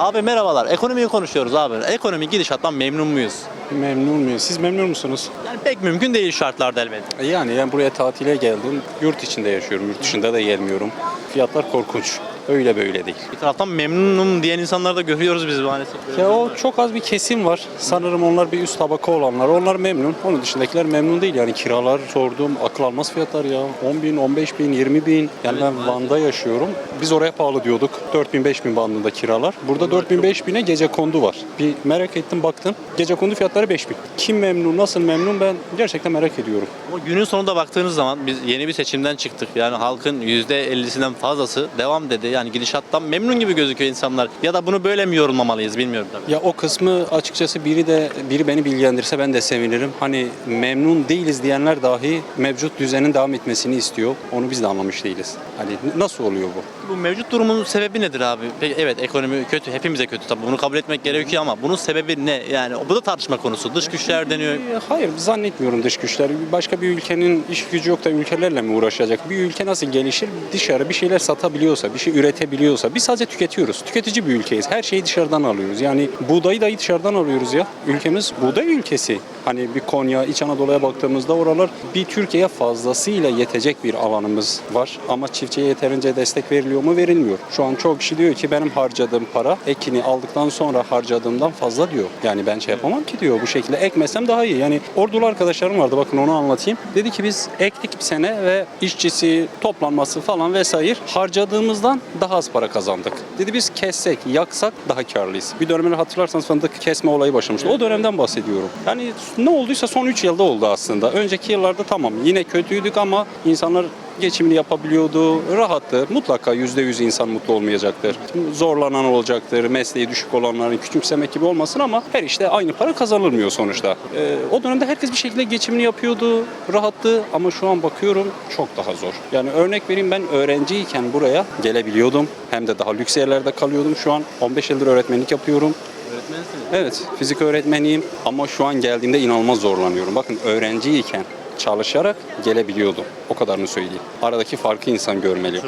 Abi merhabalar. Ekonomiyi konuşuyoruz abi. Ekonomi gidişattan memnun muyuz? Memnun muyuz? Siz memnun musunuz? Yani pek mümkün değil şartlarda elbette. Yani ben buraya tatile geldim. Yurt içinde yaşıyorum. Yurt dışında da gelmiyorum. Fiyatlar korkunç. Öyle böyle değil. Bir taraftan memnunum diyen insanları da görüyoruz biz maalesef. Ya o çok az bir kesim var. Sanırım onlar bir üst tabaka olanlar. Onlar memnun. Onun dışındakiler memnun değil. Yani kiralar sordum. Akıl almaz fiyatlar ya. 10 bin, 15 bin, 20 bin. Yani ben Van'da yaşıyorum. Biz oraya pahalı diyorduk. 4 bin, 5 bin bandında kiralar. Burada 4 bin, 5 bine gece kondu var. Bir merak ettim baktım. Gece kondu fiyatları 5 bin. Kim memnun, nasıl memnun ben gerçekten merak ediyorum. Ama günün sonunda baktığınız zaman biz yeni bir seçimden çıktık. Yani halkın %50'sinden fazlası devam dedi. Yani gidişattan memnun gibi gözüküyor insanlar. Ya da bunu böyle mi yorumlamalıyız bilmiyorum tabii. Ya o kısmı açıkçası biri de biri beni bilgilendirse ben de sevinirim. Hani memnun değiliz diyenler dahi mevcut düzenin devam etmesini istiyor. Onu biz de anlamış değiliz. Hani nasıl oluyor bu? Bu mevcut durumun sebebi nedir abi? Peki, evet ekonomi kötü, hepimize kötü tabii bunu kabul etmek gerekiyor ama bunun sebebi ne? Yani bu da tartışma konusu. Dış güçler deniyor. Ee, Hayır zannetmiyorum dış güçler. Başka bir ülkenin iş gücü yok da ülkelerle mi uğraşacak? Bir ülke nasıl gelişir? Dışarı bir şeyler satabiliyorsa, bir şey üretebiliyorsa. Biz sadece tüketiyoruz. Tüketici bir ülkeyiz. Her şeyi dışarıdan alıyoruz. Yani buğdayı dahi dışarıdan alıyoruz ya. Ülkemiz buğday ülkesi. Hani bir Konya, İç Anadolu'ya baktığımızda oralar bir Türkiye'ye fazlasıyla yetecek bir alanımız var. Ama çiftçiye yeterince destek veriliyor mu? Verilmiyor. Şu an çok kişi diyor ki benim harcadığım para ekini aldıktan sonra harcadığımdan fazla diyor. Yani ben şey yapamam ki diyor bu şekilde. Ekmesem daha iyi. Yani ordulu arkadaşlarım vardı bakın onu anlatayım. Dedi ki biz ektik bir sene ve işçisi, toplanması falan vesaire harcadığımızdan daha az para kazandık. Dedi biz kessek, yaksak daha karlıyız. Bir dönemleri hatırlarsanız fındık kesme olayı başlamıştı. O dönemden bahsediyorum. Yani ne olduysa son 3 yılda oldu aslında. Önceki yıllarda tamam yine kötüydük ama insanlar geçimini yapabiliyordu, rahattı. Mutlaka %100 insan mutlu olmayacaktır. Zorlanan olacaktır, mesleği düşük olanların küçümsemek gibi olmasın ama her işte aynı para kazanılmıyor sonuçta. Ee, o dönemde herkes bir şekilde geçimini yapıyordu, rahattı ama şu an bakıyorum çok daha zor. Yani örnek vereyim ben öğrenciyken buraya gelebiliyordum. Hem de daha lüks yerlerde kalıyordum. Şu an 15 yıldır öğretmenlik yapıyorum. Öğretmensiniz. Evet, fizik öğretmeniyim ama şu an geldiğimde inanılmaz zorlanıyorum. Bakın öğrenciyken çalışarak gelebiliyordum. O kadarını söyleyeyim. Aradaki farkı insan görmeli.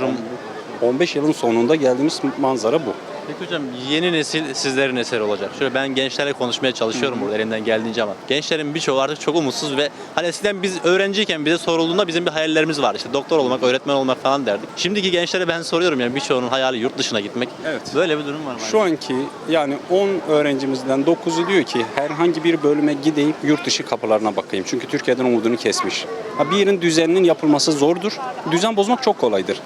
15 yılın sonunda geldiğimiz manzara bu. Peki hocam yeni nesil sizlerin eseri olacak. Şöyle ben gençlerle konuşmaya çalışıyorum burada elimden geldiğince ama gençlerin birçoğu artık çok umutsuz ve hani eskiden biz öğrenciyken bize sorulduğunda bizim bir hayallerimiz vardı. İşte doktor olmak, öğretmen olmak falan derdik. Şimdiki gençlere ben soruyorum yani birçoğunun hayali yurt dışına gitmek. Evet. Böyle bir durum var mı? Şu anki yani 10 öğrencimizden 9'u diyor ki herhangi bir bölüme gideyim yurt dışı kapılarına bakayım. Çünkü Türkiye'den umudunu kesmiş. Ha, bir yerin düzeninin yapılması zordur. Düzen bozmak çok kolaydır.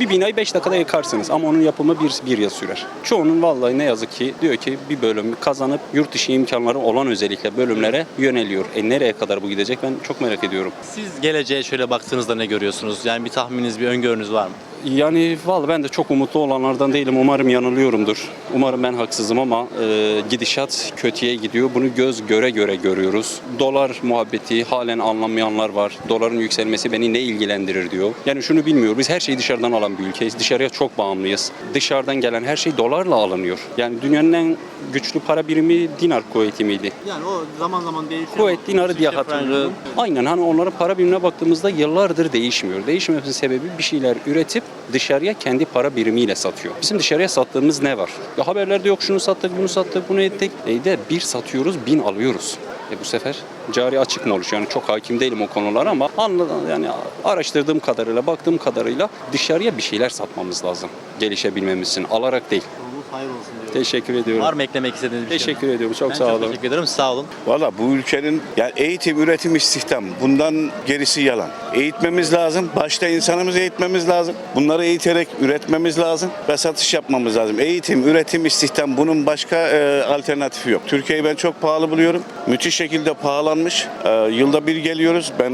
Bir binayı 5 dakikada yıkarsınız ama onun yapımı bir, bir yıl sürer. Çoğunun vallahi ne yazık ki diyor ki bir bölümü kazanıp yurt dışı imkanları olan özellikle bölümlere yöneliyor. E nereye kadar bu gidecek ben çok merak ediyorum. Siz geleceğe şöyle baktığınızda ne görüyorsunuz? Yani bir tahmininiz, bir öngörünüz var mı? Yani vallahi ben de çok umutlu olanlardan değilim. Umarım yanılıyorumdur. Umarım ben haksızım ama e, gidişat kötüye gidiyor. Bunu göz göre göre görüyoruz. Dolar muhabbeti halen anlamayanlar var. Doların yükselmesi beni ne ilgilendirir diyor. Yani şunu bilmiyor. Biz her şeyi dışarıdan alan bir ülkeyiz. Dışarıya çok bağımlıyız. Dışarıdan gelen her şey dolarla alınıyor. Yani dünyanın en güçlü para birimi dinar kuvveti miydi? Yani o zaman zaman değişiyor. Kuvvet dinarı diye hatırlıyorum. Aynen hani onların para birimine baktığımızda yıllardır değişmiyor. Değişmemesinin sebebi bir şeyler üretip dışarıya kendi para birimiyle satıyor. Bizim dışarıya sattığımız ne var? Ya haberlerde yok şunu sattık, bunu sattık, bunu ettik. E de bir satıyoruz, bin alıyoruz. E bu sefer cari açık mı oluşuyor? Yani çok hakim değilim o konulara ama anladım yani araştırdığım kadarıyla, baktığım kadarıyla dışarıya bir şeyler satmamız lazım. Gelişebilmemiz için. Alarak değil. Hayır olsun diyorum. Teşekkür ediyorum. Var mı eklemek istediğiniz bir şey? Teşekkür ediyorum. Çok Ben sağ çok olun. teşekkür ederim. Sağ olun. Valla bu ülkenin yani eğitim, üretim, istihdam bundan gerisi yalan. Eğitmemiz lazım. Başta insanımızı eğitmemiz lazım. Bunları eğiterek üretmemiz lazım ve satış yapmamız lazım. Eğitim, üretim, istihdam bunun başka e, alternatifi yok. Türkiye'yi ben çok pahalı buluyorum. Müthiş şekilde pahalanmış. E, yılda bir geliyoruz. Ben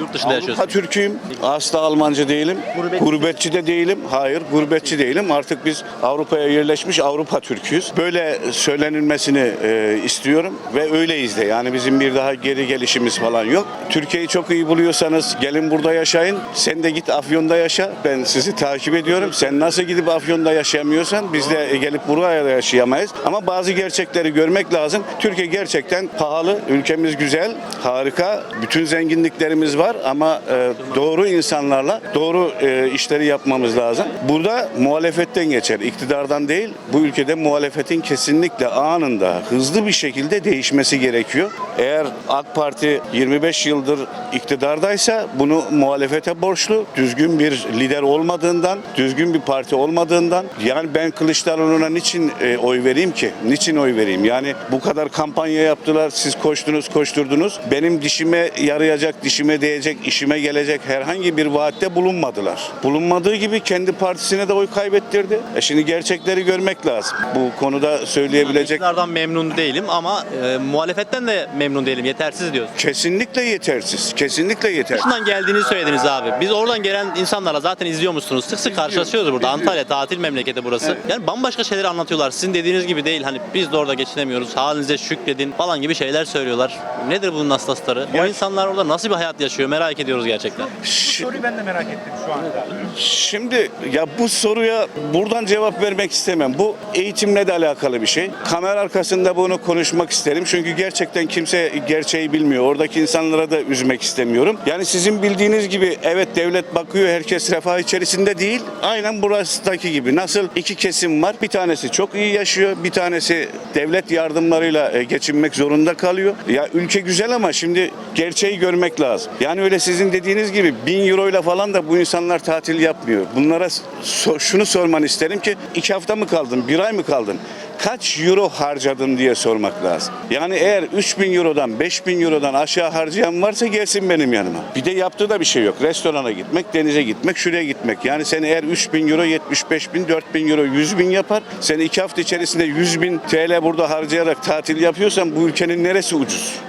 Yurt dışında Avrupa yaşıyorsunuz. Türk'üyüm. Asla Almancı değilim. Gurbetçi. Gurbetçi de değilim. Hayır, gurbetçi değilim. Artık biz Avrupa'ya yerleşmiş Avrupa Türk'üyüz. Böyle söylenilmesini e, istiyorum ve öyleyiz de. Yani bizim bir daha geri gelişimiz falan yok. Türkiye'yi çok iyi buluyorsanız gelin burada yaşayın. Sen de git Afyon'da yaşa. Ben sizi takip ediyorum. Sen nasıl gidip Afyon'da yaşayamıyorsan biz de gelip buraya da yaşayamayız. Ama bazı gerçekleri görmek lazım. Türkiye gerçekten pahalı. Ülkemiz güzel, harika. Bütün zenginliklerimiz var. Var ama e, doğru insanlarla doğru e, işleri yapmamız lazım. Burada muhalefetten geçer, iktidardan değil. Bu ülkede muhalefetin kesinlikle anında hızlı bir şekilde değişmesi gerekiyor. Eğer AK Parti 25 yıldır iktidardaysa bunu muhalefete borçlu. Düzgün bir lider olmadığından, düzgün bir parti olmadığından yani ben Kılıçdaroğlu'na niçin e, oy vereyim ki? Niçin oy vereyim? Yani bu kadar kampanya yaptılar, siz koştunuz, koşturdunuz. Benim dişime yarayacak, dişime değecek, işime gelecek herhangi bir vaatte bulunmadılar. Bulunmadığı gibi kendi partisine de oy kaybettirdi. E şimdi gerçekleri görmek lazım. Bu konuda söyleyebilecek İktidardan memnun değilim ama e, muhalefetten de memnun değilim. Yetersiz diyorsun. kesinlikle yetersiz. Kesinlikle yetersiz. Dışından geldiğini söylediniz abi. Biz oradan gelen insanlarla zaten izliyormuşsunuz. Sık sık karşılaşıyoruz burada. Antalya tatil memleketi burası. Yani bambaşka şeyleri anlatıyorlar. Sizin dediğiniz gibi değil. Hani biz de orada geçinemiyoruz. Halinize şükredin falan gibi şeyler söylüyorlar. Nedir bunun aslasları? O Ya- insanlar orada nasıl bir hayat yaşıyor merak ediyoruz gerçekten. Soruyu ben de merak ettim şu anda. Şimdi ya bu soruya buradan cevap vermek istemem. Bu eğitimle de alakalı bir şey. Kamera arkasında bunu konuşmak isterim. Çünkü gerçekten kimse gerçeği bilmiyor. Oradaki insanlara da üzmek istemiyorum. Yani sizin bildiğiniz gibi evet devlet bakıyor herkes refah içerisinde değil. Aynen burasındaki gibi. Nasıl iki kesim var. Bir tanesi çok iyi yaşıyor. Bir tanesi devlet yardımlarıyla e, geçinmek zorunda kalıyor. Ya ülke güzel ama şimdi gerçeği görmek lazım. Yani öyle sizin dediğiniz gibi bin euroyla falan da bu insanlar tatil yapmıyor. Bunlara so- şunu sormanı isterim ki iki hafta mı kaldın, bir ay mı kaldın? Kaç euro harcadın diye sormak lazım. Yani eğer 3000 eurodan 5000 eurodan aşağı harcayan varsa gelsin benim yanıma. Bir de yaptığı da bir şey yok. Restorana gitmek, denize gitmek, şuraya gitmek. Yani seni eğer 3000 euro, 75 bin, 4000 euro, 100 bin yapar. Seni iki hafta içerisinde 100 bin TL burada harcayarak tatil yapıyorsan bu ülkenin neresi ucuz?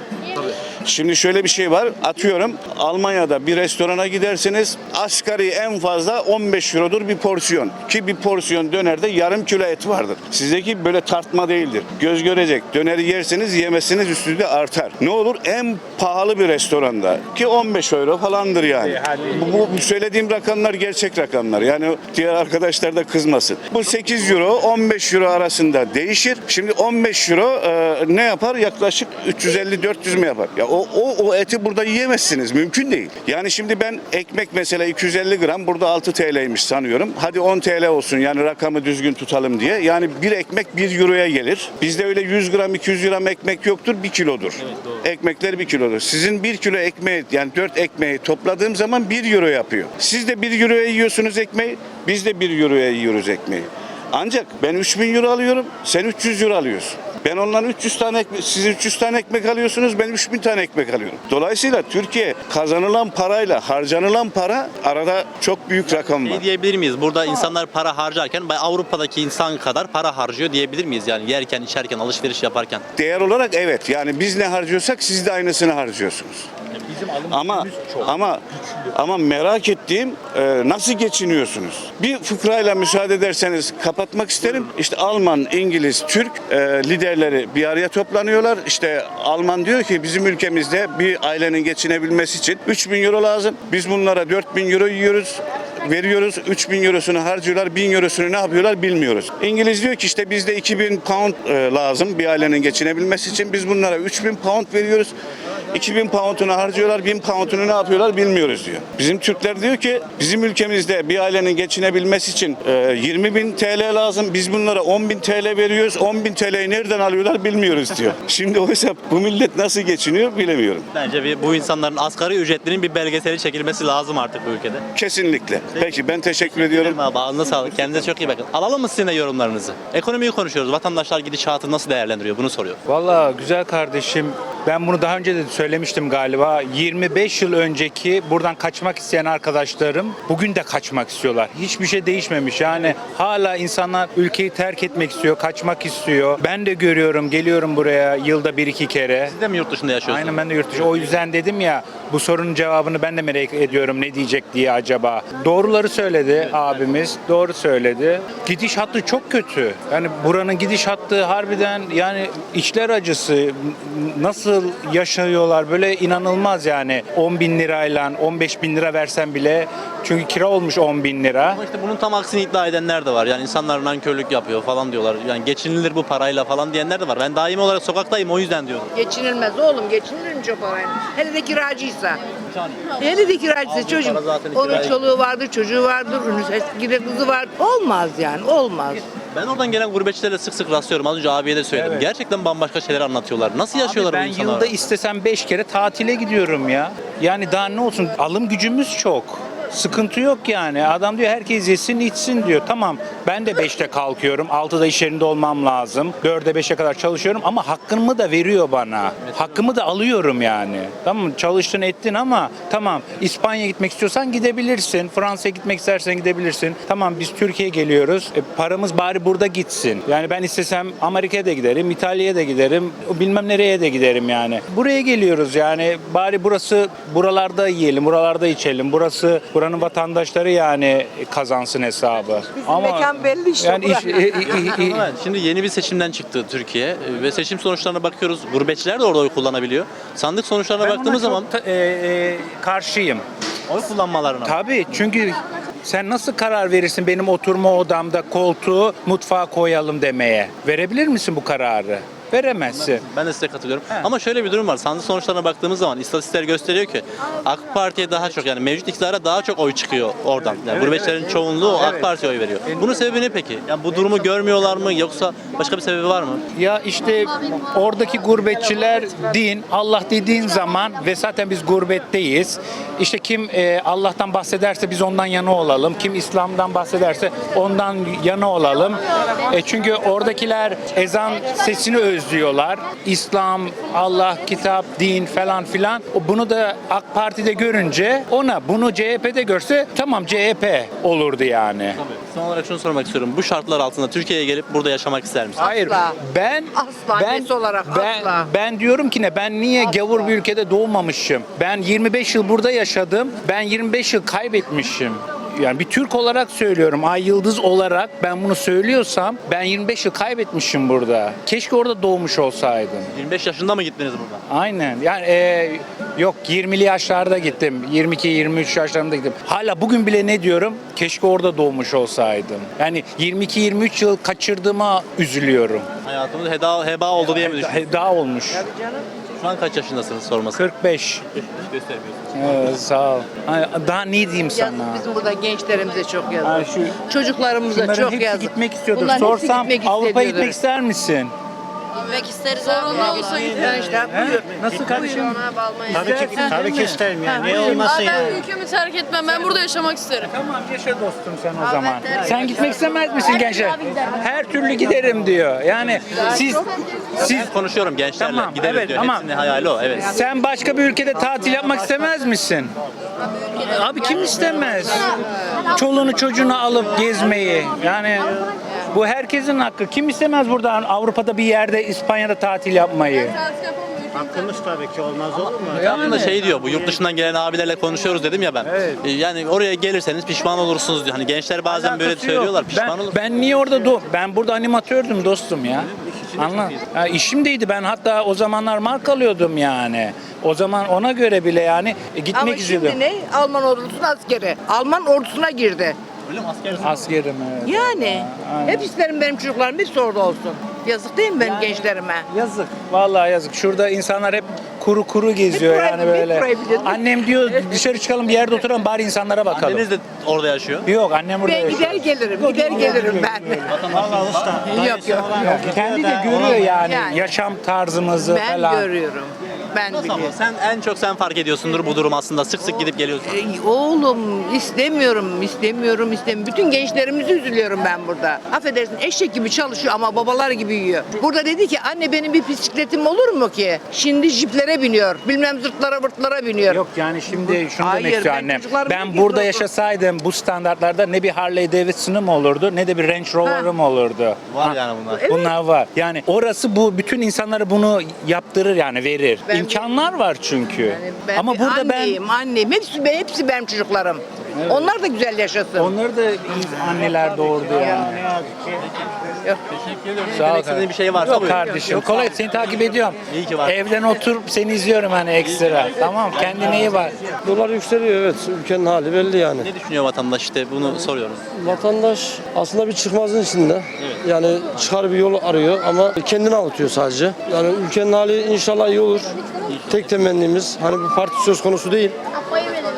Şimdi şöyle bir şey var. Atıyorum Almanya'da bir restorana gidersiniz. Asgari en fazla 15 eurodur bir porsiyon. Ki bir porsiyon dönerde yarım kilo et vardır. Sizdeki böyle tartma değildir. Göz görecek. Döneri yerseniz yemesiniz üstünde artar. Ne olur en pahalı bir restoranda ki 15 euro falandır yani. Bu- bu söylediğim rakamlar gerçek rakamlar. Yani diğer arkadaşlar da kızmasın. Bu 8 euro 15 euro arasında değişir. Şimdi 15 euro e, ne yapar? Yaklaşık 350-400 mü yapar? Ya o, o, o eti burada yiyemezsiniz. Mümkün değil. Yani şimdi ben ekmek mesela 250 gram burada 6 TL'ymiş sanıyorum. Hadi 10 TL olsun yani rakamı düzgün tutalım diye. Yani bir ekmek 1 euroya gelir. Bizde öyle 100 gram 200 gram ekmek yoktur 1 kilodur. Ekmekler 1 kilodur. Sizin 1 kilo ekmeği yani 4 ekmeği topladığım zaman 1 euro yapıyor. Siz de 1 euroya yiyorsunuz ekmeği. Biz de 1 euroya yiyoruz ekmeği. Ancak ben 3000 euro alıyorum, sen 300 euro alıyorsun. Ben ondan 300 tane ekmek, siz 300 tane ekmek alıyorsunuz, ben 3000 tane ekmek alıyorum. Dolayısıyla Türkiye kazanılan parayla harcanılan para arada çok büyük rakam var. Şey diyebilir miyiz? Burada insanlar para harcarken Avrupa'daki insan kadar para harcıyor diyebilir miyiz? Yani yerken, içerken, alışveriş yaparken. Değer olarak evet. Yani biz ne harcıyorsak siz de aynısını harcıyorsunuz. Bizim alım Ama çok. ama ama merak ettiğim e, nasıl geçiniyorsunuz? Bir fıkrayla müsaade ederseniz kapatmak isterim. İşte Alman, İngiliz, Türk e, liderleri bir araya toplanıyorlar. İşte Alman diyor ki bizim ülkemizde bir ailenin geçinebilmesi için 3000 euro lazım. Biz bunlara 4000 euro yiyoruz veriyoruz. 3000 eurosunu harcıyorlar. 1000 eurosunu ne yapıyorlar bilmiyoruz. İngiliz diyor ki işte bizde 2000 pound e, lazım bir ailenin geçinebilmesi için. Biz bunlara 3000 pound veriyoruz. 2000 pound'unu harcıyorlar, 1000 pound'unu ne yapıyorlar bilmiyoruz diyor. Bizim Türkler diyor ki bizim ülkemizde bir ailenin geçinebilmesi için e, 20 bin TL lazım. Biz bunlara 10 bin TL veriyoruz. 10 bin TL'yi nereden alıyorlar bilmiyoruz diyor. Şimdi o hesap bu millet nasıl geçiniyor bilemiyorum. Bence bir, bu insanların asgari ücretlerinin bir belgeseli çekilmesi lazım artık bu ülkede. Kesinlikle. Peki ben teşekkür ediyorum. Abi ağzına sağlık. Kendinize çok iyi bakın. Alalım mı sizin de yorumlarınızı? Ekonomiyi konuşuyoruz. Vatandaşlar gidişatı nasıl değerlendiriyor? Bunu soruyor. Valla güzel kardeşim. Ben bunu daha önce de söylemiştim galiba. 25 yıl önceki buradan kaçmak isteyen arkadaşlarım bugün de kaçmak istiyorlar. Hiçbir şey değişmemiş. Yani hala insanlar ülkeyi terk etmek istiyor, kaçmak istiyor. Ben de görüyorum, geliyorum buraya yılda bir iki kere. Siz de mi yurt dışında yaşıyorsunuz? Aynen ben de yurt dışı. O yüzden dedim ya bu sorunun cevabını ben de merak ediyorum ne diyecek diye acaba. Doğruları söyledi abimiz. Doğru söyledi. Gidiş hattı çok kötü. Yani buranın gidiş hattı harbiden yani içler acısı. Nasıl yaşıyor istiyorlar. Böyle inanılmaz yani. 10 bin lirayla 15 bin lira versen bile. Çünkü kira olmuş 10 bin lira. Ama işte bunun tam aksini iddia edenler de var. Yani insanlar nankörlük yapıyor falan diyorlar. Yani geçinilir bu parayla falan diyenler de var. Ben daimi olarak sokaktayım o yüzden diyorum. Geçinilmez oğlum geçinilir mi çok parayla? Hele de kiracıysa. Hele de kiracıysa çocuk. Onun çoluğu vardır, çocuğu vardır, üniversitede kızı var. Olmaz yani olmaz. Ben oradan gelen gurbetçilerle sık sık rastlıyorum. Az önce abiye de söyledim. Evet. Gerçekten bambaşka şeyler anlatıyorlar. Nasıl yaşıyorlar Abi bu ben insanlar? yılda istesem 5 kere tatile gidiyorum ya. Yani daha ne olsun alım gücümüz çok. Sıkıntı yok yani. Adam diyor herkes yesin içsin diyor. Tamam ben de 5'te kalkıyorum. 6'da iş yerinde olmam lazım. 4'e 5'e kadar çalışıyorum ama hakkımı da veriyor bana. Hakkımı da alıyorum yani. Tamam? Çalıştın ettin ama tamam İspanya'ya gitmek istiyorsan gidebilirsin. Fransa'ya gitmek istersen gidebilirsin. Tamam biz Türkiye'ye geliyoruz. E, paramız bari burada gitsin. Yani ben istesem Amerika'ya da giderim, İtalya'ya da giderim. Bilmem nereye de giderim yani. Buraya geliyoruz yani. Bari burası buralarda yiyelim, buralarda içelim. Burası buranın vatandaşları yani kazansın hesabı. Ama mekan belli işte Yani iş, i- i- i- Evet, Şimdi yeni bir seçimden çıktı Türkiye e, ve seçim sonuçlarına bakıyoruz. Gurbetçiler de orada oy kullanabiliyor. Sandık sonuçlarına Ben baktığımız zaman ta- e, e, karşıyım. oy kullanmalarına. Tabii çünkü sen nasıl karar verirsin benim oturma odamda koltuğu mutfağa koyalım demeye? Verebilir misin bu kararı? Veremezsin. Ben de size katılıyorum. Ama şöyle bir durum var. Sandık sonuçlarına baktığımız zaman istatistikler gösteriyor ki AK Parti'ye daha çok yani mevcut iktidara daha çok oy çıkıyor oradan. Yani gurbetçilerin çoğunluğu AK Parti'ye oy veriyor. Bunun sebebi ne peki? Yani bu durumu görmüyorlar mı yoksa başka bir sebebi var mı? Ya işte oradaki gurbetçiler din, Allah dediğin zaman ve zaten biz gurbetteyiz. İşte kim e, Allah'tan bahsederse biz ondan yana olalım. Kim İslam'dan bahsederse ondan yana olalım. E, çünkü oradakiler ezan sesini özlüyorlar. İslam, Allah, kitap, din falan filan. Bunu da AK Parti'de görünce ona bunu CHP'de görse tamam CHP olurdu yani. Son olarak şunu sormak istiyorum. Bu şartlar altında Türkiye'ye gelip burada yaşamak ister misin? Hayır. Asla. Ben Asla, ben net olarak ben, asla. ben diyorum ki ne ben niye gavur bir ülkede doğmamışım? Ben 25 yıl burada yaşadım. Ben 25 yıl kaybetmişim. Yani bir Türk olarak söylüyorum. Ay Yıldız olarak ben bunu söylüyorsam ben 25 yıl kaybetmişim burada. Keşke orada doğmuş olsaydım. 25 yaşında mı gittiniz buradan? Aynen. Yani e, yok 20'li yaşlarda gittim. 22-23 yaşlarında gittim. Hala bugün bile ne diyorum? Keşke orada doğmuş olsaydım. Yani 22-23 yıl kaçırdığıma üzülüyorum. Hayatımız heda, heba oldu diye mi düşünüyorsunuz? Daha olmuş. Şu an kaç yaşındasınız sorması? 45. göstermiyorsunuz. Evet, sağ ol. Ha, Daha ne diyeyim Yazık sana? bizim burada gençlerimize çok Ha, yazık. şu Çocuklarımıza Bunların çok hepsi yazık. gitmek istiyordur. Bunların hepsi Sorsam gitmek Avrupa'ya istediyordur. gitmek ister misin? Gitmek isteriz Zorunlu abi. olsa Ben buyur. Nasıl kardeşim? Tabii ki- tabii ki isterim yani. Ne Abi ben ülkemi terk etmem. Ben burada yaşamak isterim. Tamam yaşa dostum sen o zaman. Sen gitmek istemez misin gençler? Her türlü giderim diyor. Yani siz siz Konuşuyorum gençlerle. Tamam, Gideriz evet, diyor. ama- Hepsinin hayali o. Evet. Sen başka bir ülkede tatil yapmak istemez misin? Abi kim istemez? Çoluğunu çocuğunu alıp gezmeyi. Yani bu herkesin hakkı. Kim istemez buradan Avrupa'da bir yerde İspanya'da tatil yapmayı? Hakkımız tabii ki olmaz olur mu? Aslında şey diyor bu yurt dışından gelen abilerle konuşuyoruz dedim ya ben. Evet. E, Yani oraya gelirseniz pişman olursunuz diyor. Hani gençler bazen böyle Alakası yok. söylüyorlar pişman ben, olur. ben niye orada do ben burada animatördüm dostum ya. Anla. Ya işimdeydi ben hatta o zamanlar mark alıyordum yani. O zaman ona göre bile yani e, gitmek Ama istiyordum. şimdi ne? Alman ordusunun askeri. Alman ordusuna girdi. Öyle mi? Asker Askerim evet. Yani. Aynen. Hep isterim benim çocuklarım hepsi orada olsun. Yazık değil mi benim gençlerime? Yazık. Vallahi yazık. Şurada insanlar hep kuru kuru geziyor burayı- yani bir böyle. Annem diyor dışarı çıkalım bir yerde oturalım bari insanlara bakalım. Anneniz de orada yaşıyor. Yok annem burada Ben yaşıyor. gider gelirim, gider gelirim ben. Vallahi usta. Yok yok. Kendi de görüyor yani, Yani. yaşam tarzımızı Ben falan. görüyorum. Ben Tamam. biliyorum. Sen en çok sen fark ediyorsundur bu durum aslında. Sık sık gidip geliyorsun. Ey, Oğlum istemiyorum, istemiyorum, istemiyorum. Bütün gençlerimizi üzülüyorum ben burada. Affedersin eşek gibi çalışıyor ama babalar gibi yiyor. Burada dedi ki anne benim bir bisikletim olur mu ki? Şimdi jiplere biniyor. Bilmem zırtlara vırtlara biniyor. Yok yani şimdi şunu Hayır, demek istiyor ben annem. Ben burada yaşasaydım bu standartlarda ne bir Harley Davidson'ım olurdu ne de bir Range Rover'ım olurdu. Var Ha, yani bunlar. Bunlar var. Yani orası bu bütün insanlara bunu yaptırır yani verir. Ben- İmkanlar var çünkü. Yani ben Ama bir burada ben anneyim, anneyim. Hepsi, hepsi benim çocuklarım. Onlar da güzel yaşasın. onları da iyi anneler doğurdu yani. Yok. Teşekkür ediyorum. Sağ ol istediğin bir şey varsa Yok buyurun. kardeşim. Kolay seni takip ediyorum. İyi ki var. Evden otur seni izliyorum hani ekstra. Tamam kendine iyi bak. Dolar yükseliyor evet. Ülkenin hali belli yani. Ne düşünüyor vatandaş işte bunu soruyoruz. Vatandaş aslında bir çıkmazın içinde. Yani çıkar bir yol arıyor ama kendini avutuyor sadece. Yani ülkenin hali inşallah iyi olur. Tek temennimiz hani bu parti söz konusu değil.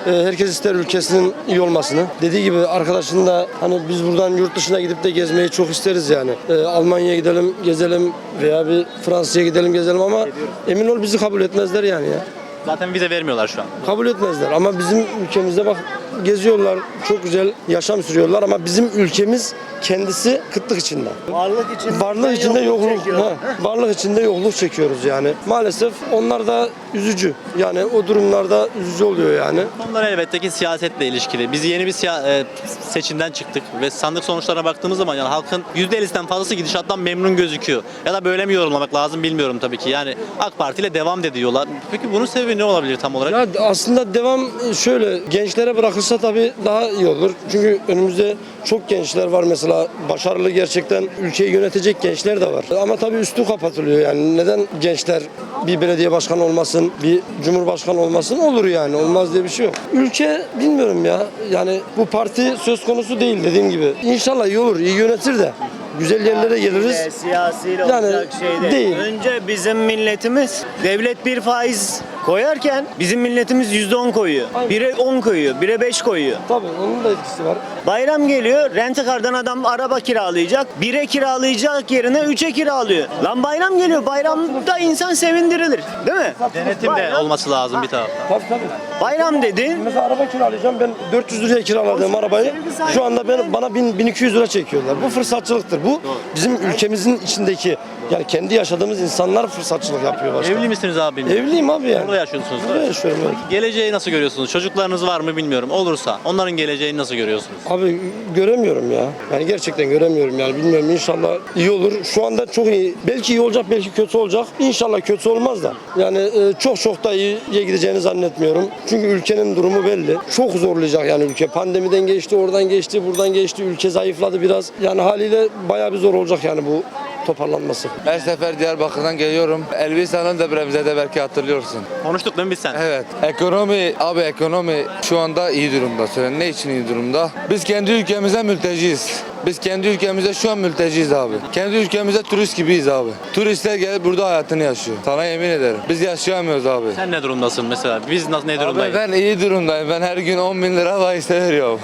Ee, Herkes ister ülkesinin iyi olmasını. Dediği gibi arkadaşın da hani biz buradan yurt dışına gidip de gezmeyi çok isteriz yani. Ee, Almanya'ya gidelim, gezelim veya bir Fransa'ya gidelim, gezelim ama emin ol bizi kabul etmezler yani ya. Zaten vize vermiyorlar şu an. kabul etmezler. Ama bizim ülkemizde bak geziyorlar, çok güzel yaşam sürüyorlar ama bizim ülkemiz kendisi kıtlık içinde. Varlık için Varlık içinde yokluk, ha, varlık içinde yokluk çekiyoruz yani. Maalesef onlar da üzücü. Yani o durumlarda üzücü oluyor yani. Bunlar elbette ki siyasetle ilişkili. Biz yeni bir siya- e, seçimden çıktık ve sandık sonuçlarına baktığımız zaman yani halkın %50'sinden fazlası gidişattan memnun gözüküyor. Ya da böyle mi yorumlamak lazım bilmiyorum tabii ki. Yani AK Parti ile devam de diyorlar. Peki bunun sebebi ne olabilir tam olarak? Ya aslında devam şöyle gençlere bırakılsa tabii daha iyi olur. Çünkü önümüzde çok gençler var mesela başarılı gerçekten ülkeyi yönetecek gençler de var. Ama tabii üstü kapatılıyor yani neden gençler bir belediye başkanı olmasın, bir cumhurbaşkanı olmasın olur yani olmaz diye bir şey yok. Ülke bilmiyorum ya yani bu parti söz konusu değil dediğim gibi. İnşallah iyi olur, iyi yönetir de güzel yerlere geliriz. Siyasiyle Yani olacak şey değil. değil. Önce bizim milletimiz devlet bir faiz koyarken bizim milletimiz yüzde on koyuyor. Bire 10 koyuyor, bire 5 koyuyor. Tabii onun da etkisi var. Bayram geliyor, rent-a-car'dan adam araba kiralayacak. Bire kiralayacak yerine üçe kiralıyor. Lan bayram geliyor, bayramda insan sevindirilir. Değil mi? Denetim de Bayram- olması lazım bir taraftan. Tabii tabii. Bayram dedin, Mesela araba kiralayacağım. Ben 400 liraya kiraladığım arabayı şu anda ben, bana 1000 1200 lira çekiyorlar. Bu fırsatçılıktır. Bu bizim ülkemizin içindeki yani kendi yaşadığımız insanlar fırsatçılık yapıyor başka. Evli misiniz abi? Evliyim abi yani. Burada yaşıyorsunuz. Burada yaşıyorum evet. Geleceği nasıl görüyorsunuz? Çocuklarınız var mı bilmiyorum. Olursa onların geleceğini nasıl görüyorsunuz? Abi göremiyorum ya. Yani gerçekten göremiyorum yani. Bilmiyorum inşallah iyi olur. Şu anda çok iyi. Belki iyi olacak belki kötü olacak. İnşallah kötü olmaz da. Yani e, çok çok da iyiye gideceğini zannetmiyorum. Çünkü ülkenin durumu belli. Çok zorlayacak yani ülke. Pandemiden geçti, oradan geçti, buradan geçti. Ülke zayıfladı biraz. Yani haliyle bayağı bir zor olacak yani bu toparlanması. Her sefer Diyarbakır'dan geliyorum. Elbistan'ın depremize de belki hatırlıyorsun. Konuştuk değil mi biz sen? Evet. Ekonomi, abi ekonomi şu anda iyi durumda. Söyle ne için iyi durumda? Biz kendi ülkemize mülteciyiz. Biz kendi ülkemize şu an mülteciyiz abi. Kendi ülkemize turist gibiyiz abi. Turistler gelip burada hayatını yaşıyor. Sana yemin ederim. Biz yaşayamıyoruz abi. Sen ne durumdasın mesela? Biz nasıl ne Abi durumdayız? ben iyi durumdayım. Ben her gün 10 bin lira bahiste veriyorum.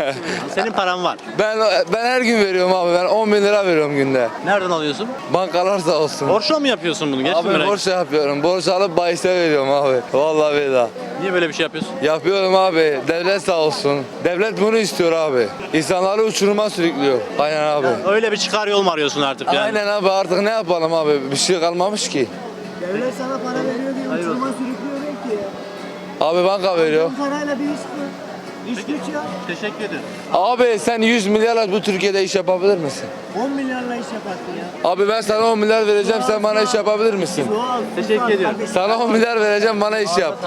Senin paran var. ben ben her gün veriyorum abi. Ben 10 bin lira veriyorum günde. Nereden alıyorsun? Bankalar sağ olsun. Borçla mı yapıyorsun bunu? Gerçekten Abi merak borç yapıyorum. Borç alıp bahiste veriyorum abi. Vallahi billahi. Niye böyle bir şey yapıyorsun? Yapıyorum abi. Devlet sağ olsun. Devlet bunu istiyor abi. İnsanları uçuruma sürüklüyor. Aynen abi. Öyle bir çıkar yol mu arıyorsun artık yani? Aynen abi artık ne yapalım abi? Bir şey kalmamış ki. devlet sana para veriyor diye uçuruma sürüklüyor ki. Abi banka veriyor. Parayla bir iş İş güç ya. Teşekkür ederim. Abi sen 100 milyarla bu Türkiye'de iş yapabilir misin? 10 milyarla iş yaparsın ya. Abi ben sana 10 milyar vereceğim sen bana iş yapabilir misin? Doğal. Teşekkür ediyorum. Sana 10 milyar vereceğim bana iş yap.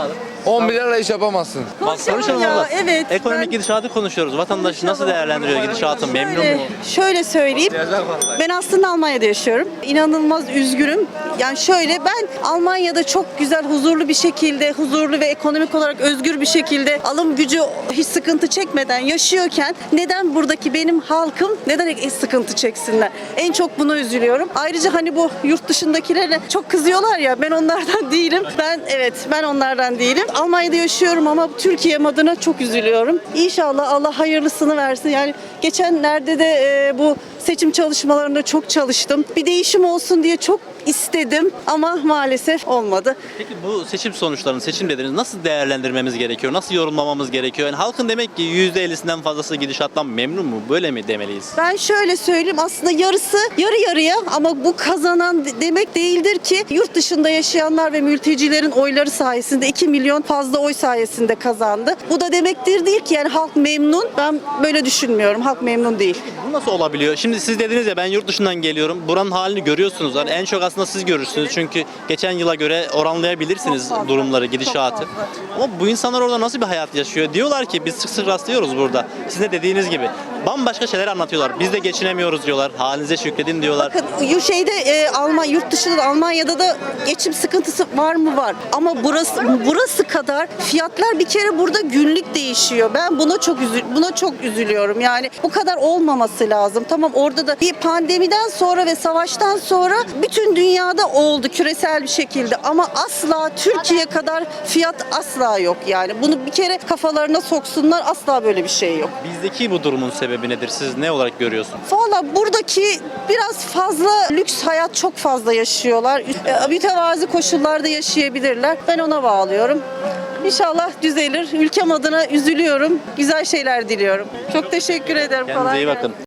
10 milyarla iş yapamazsın. Konuşalım ya, abla. evet, Ekonomik ben- gidişatı konuşuyoruz. Vatandaş nasıl değerlendiriyor gidişatı? Memnun mu? Şöyle, şöyle söyleyeyim. Ben aslında Almanya'da yaşıyorum. İnanılmaz üzgünüm. Yani şöyle ben Almanya'da çok güzel, huzurlu bir şekilde, huzurlu ve ekonomik olarak özgür bir şekilde alım gücü hiç sıkıntı çekmeden yaşıyorken neden buradaki benim halkım neden sıkıntı çeksinler? En çok buna üzülüyorum. Ayrıca hani bu yurt dışındakilere çok kızıyorlar ya ben onlardan değilim. Ben evet ben onlardan değilim. Almanya'da yaşıyorum ama Türkiye adına çok üzülüyorum. İnşallah Allah hayırlısını versin. Yani geçenlerde de e, bu seçim çalışmalarında çok çalıştım. Bir değişim olsun diye çok istedim ama maalesef olmadı. Peki bu seçim sonuçlarını, seçim dediniz nasıl değerlendirmemiz gerekiyor? Nasıl yorumlamamız gerekiyor? Yani halkın demek ki %50'sinden fazlası gidişattan memnun mu? Böyle mi demeliyiz? Ben şöyle söyleyeyim aslında yarısı yarı yarıya ama bu kazanan de- demek değildir ki yurt dışında yaşayanlar ve mültecilerin oyları sayesinde 2 milyon fazla oy sayesinde kazandı. Bu da demektir değil ki yani halk memnun. Ben böyle düşünmüyorum. Halk memnun değil. Bu nasıl olabiliyor? Şimdi siz dediniz ya ben yurt dışından geliyorum. Buranın halini görüyorsunuz. Yani en çok aslında siz görürsünüz. Çünkü geçen yıla göre oranlayabilirsiniz durumları, gidişatı. Ama bu insanlar orada nasıl bir hayat yaşıyor? Diyorlar ki biz sık sık rastlıyoruz burada. Sizin de dediğiniz gibi. Bambaşka şeyler anlatıyorlar. Biz de geçinemiyoruz diyorlar. Halinize şükredin diyorlar. Bakın şeyde e, Alman yurt dışında da Almanya'da da geçim sıkıntısı var mı var ama burası burası kadar fiyatlar bir kere burada günlük değişiyor. Ben buna çok üzül buna çok üzülüyorum. Yani bu kadar olmaması lazım. Tamam orada da bir pandemiden sonra ve savaştan sonra bütün dünyada oldu küresel bir şekilde ama asla Türkiye kadar fiyat asla yok yani. Bunu bir kere kafalarına soksunlar asla böyle bir şey yok. Bizdeki bu durumun sebebi nedir? Siz ne olarak görüyorsunuz? Valla buradaki biraz fazla lüks hayat çok fazla yaşıyorlar. E, Mütevazi koşullarda yaşayabilirler. Ben ona bağlıyorum. İnşallah düzelir. Ülkem adına üzülüyorum. Güzel şeyler diliyorum. Çok teşekkür ederim. Kendinize iyi bakın.